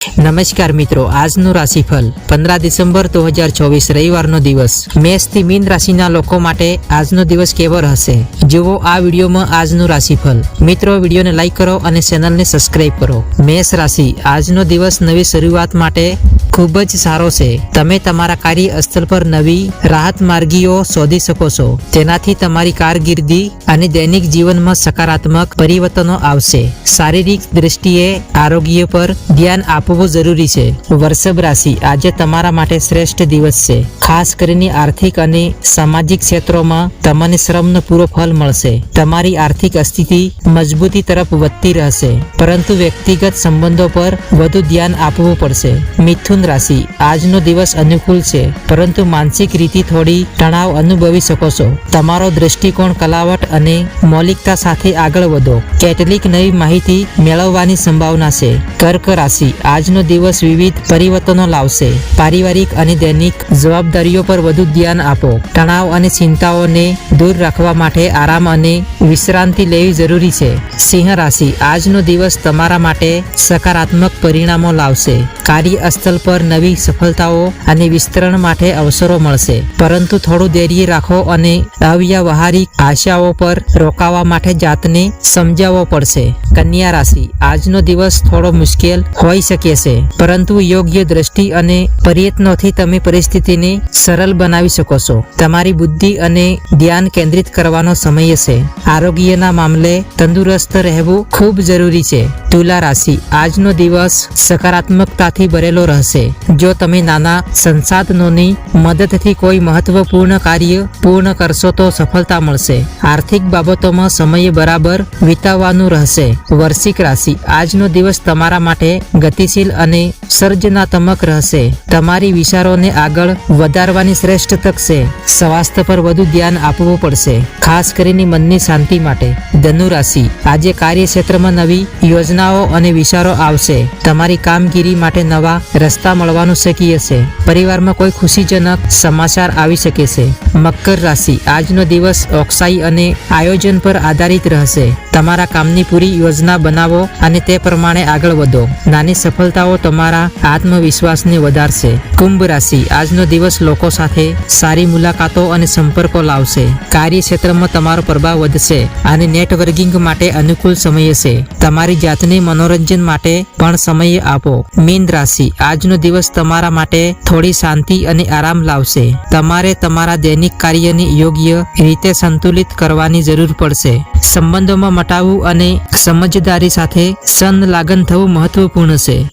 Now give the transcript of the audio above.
નમસ્કાર મિત્રો, આજનું રાશિફળ પંદર ડિસેમ્બર દો હજાર ચોવીસ રવિવારનો દિવસ. મેષથી મીન રાશિના લોકો માટે આજનો દિવસ કેવો રહેશે? જુઓ આ વિડીયોમાં આજનું રાશિફળ. મિત્રો, વિડીયોને લાઇક કરો અને ચેનલને સબસ્ક્રાઇબ કરો. મેષ રાશિ, આજનો દિવસ નવી શરૂઆત માટે ખૂબ જ સારો છે. તમે તમારા કાર્ય સ્થળ પર નવી રાહત માર્ગીઓ શોધી શકો છો. તેનાથી તમારી કારકિર્દી અને દૈનિક જીવનમાં સકારાત્મક પરિવર્તનો આવશે. શારીરિક દ્રષ્ટિએ આરોગ્ય પર ધ્યાન આપવું જરૂરી છે. વૃષભ રાશિ આજે તમારા માટે શ્રેષ્ઠ દિવસ છે. ખાસ કરીને આર્થિક અને સામાજિક ક્ષેત્રોમાં તમને શ્રમનો પૂરો ફળ મળશે. તમારી આર્થિક સ્થિતિ મજબૂતી તરફ વધતી રહેશે. પરંતુ વ્યક્તિગત સંબંધો પર વધુ ધ્યાન આપવું પડશે. મિથુન રાશિ આજનો દિવસ અનુકૂળ છે. પરંતુ માનસિક રીતે થોડી તણાવ અનુભવી શકો છો. તમારો દૃષ્ટિકોણ કલાવટ અને મૌલિકતા સાથે આગળ વધો. કેટલીક નવી માહિતી મેળવવાની સંભાવના છે. કર્ક રાશિ આજનો દિવસ વિવિધ પરિવર્તનો લાવશે. પારિવારિક અને દૈનિક જવાબદારીઓ પર વધુ ધ્યાન આપો. તણાવ અને ચિંતાઓને દૂર રાખવા માટે આરામ અને વિશ્રાંતિ લેવી જરૂરી છે. સિંહ રાશિ આજનો દિવસ તમારા માટે સકારાત્મક પરિણામો લાવશે. કાર્યસ્થળ પર નવી સફળતાઓ અને વિસ્તરણ માટે અવસરો મળશે. પરંતુ થોડું ધૈર્ય રાખો અને અવ્યવહારિક આશાઓ પર રોકાવા માટે જાતને સમજાવવો પડશે. કન્યા રાશિ. આજનો દિવસ થોડો મુશ્કેલ હોઈ શકે છે, પરંતુ યોગ્ય દ્રષ્ટિ અને પ્રયત્નોથી તમે પરિસ્થિતિને સરળ બનાવી શકો છો. તમારી બુદ્ધિ અને ધ્યાન કેન્દ્રિત કરવાનો સમય છે. આરોગ્યના મામલે તંદુરસ્ત રહેવું ખૂબ જરૂરી છે. તુલા રાશિ. આજનો દિવસ સકારાત્મકતાથી ભરેલો રહેશે. જો તમે નાના સંસાધનોની મદદથી કોઈ મહત્વપૂર્ણ કાર્ય પૂર્ણ કરશો તો સફળતા મળશે. આર્થિક બાબતોમાં સમય બરાબર વિતાવવાનું રહેશે. વર્ષિક રાશિ. આજનો દિવસ તમારા માટે ગતિશીલ અને સર્જનાત્મક રહેશે. તમારી વિચારોને આગળ વધારવાની શ્રેષ્ઠ તક છે. સ્વાસ્થ્ય પર વધુ ધ્યાન આપવું પડશે. ખાસ કરીને મનની શાંતિ માટે. ધનુ રાશિ. આજે કાર્યક્ષેત્રમાં નવી યોજનાઓ અને વિચારો આવશે. તમારી કામગીરી માટે નવા રસ્તા મળવાનું શક્ય છે. પરિવારમાં કોઈ ખુશીજનક સમાચાર આવી શકે છે. મકર રાશિ. આજનો દિવસ ઓક્સાઈ અને આયોજન પર આધારિત રહેશે. તમારા કામની પૂરી યોજના બનાવો અને તે પ્રમાણે આગળ વધો. નાની સફળતાઓ તમારા આત્મવિશ્વાસને વધારશે. કુંભ રાશિ, આજનો દિવસ લોકો સાથે સારી મુલાકાતો અને સંપર્કો લાવશે. કાર્યક્ષેત્રમાં તમારો પ્રભાવ વધશે અને નેટવર્કિંગ માટે અનુકૂળ સમય છે તમારી જાતને મનોરંજન માટે પણ સમય આપો. મીન રાશિ, આજનો દિવસ તમારા માટે થોડી શાંતિ અને આરામ લાવશે. તમારે તમારા દૈનિક કાર્યને યોગ્ય રીતે સંતુલિત કરવાની જરૂર પડશે. સંબંધોમાં મટાવવું અને સમજદારી સાથે સંલગ્ન થવું મહત્વપૂર્ણ છે.